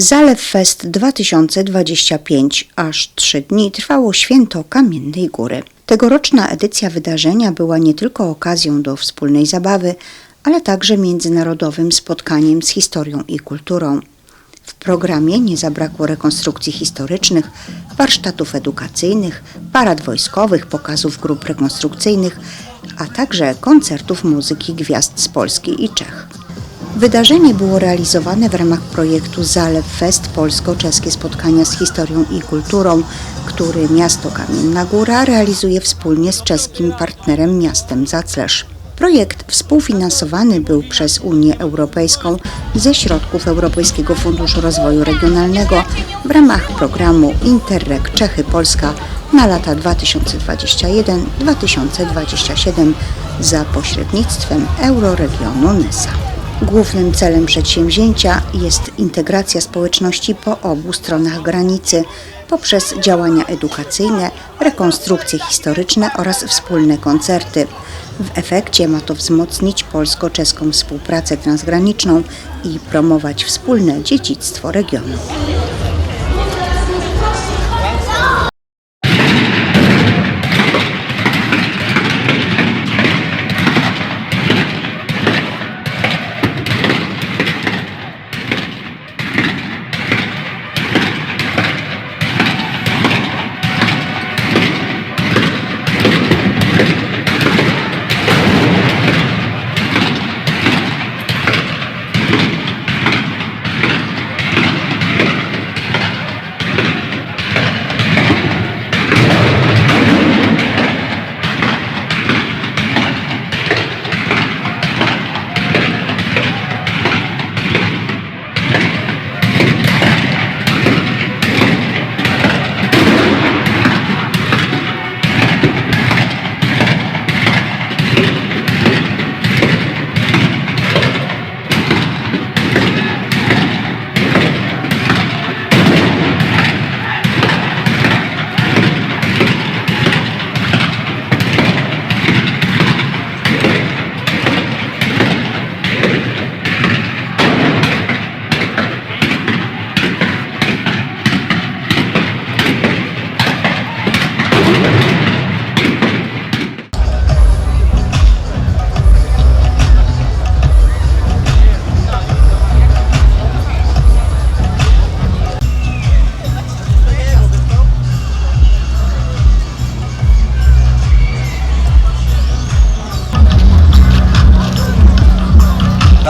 Zalew Fest 2025. Aż trzy dni trwało święto Kamiennej Góry. Tegoroczna edycja wydarzenia była nie tylko okazją do wspólnej zabawy, ale także międzynarodowym spotkaniem z historią i kulturą. W programie nie zabrakło rekonstrukcji historycznych, warsztatów edukacyjnych, parad wojskowych, pokazów grup rekonstrukcyjnych, a także koncertów muzyki gwiazd z Polski i Czech. Wydarzenie było realizowane w ramach projektu Zalew Fest Polsko-Czeskie Spotkania z Historią i Kulturą, który miasto Kamienna Góra realizuje wspólnie z czeskim partnerem miastem Zaclesz. Projekt współfinansowany był przez Unię Europejską ze środków Europejskiego Funduszu Rozwoju Regionalnego w ramach programu Interreg Czechy-Polska na lata 2021-2027 za pośrednictwem Euroregionu NYSA. Głównym celem przedsięwzięcia jest integracja społeczności po obu stronach granicy poprzez działania edukacyjne, rekonstrukcje historyczne oraz wspólne koncerty. W efekcie ma to wzmocnić polsko-czeską współpracę transgraniczną i promować wspólne dziedzictwo regionu.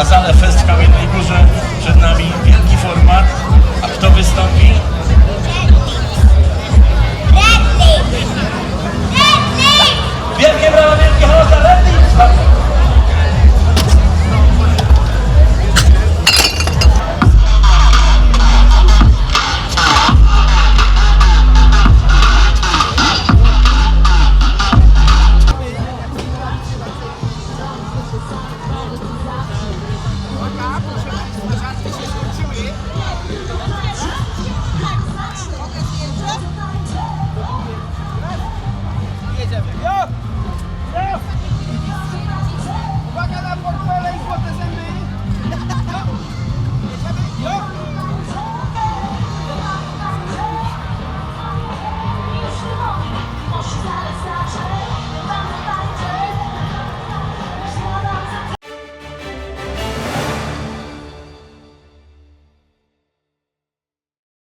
Na salę Fest w Kamiennej Górze. Przed nami wielki format. A kto wystąpi? Wielkie brawa, wielkie hałas dla Redley!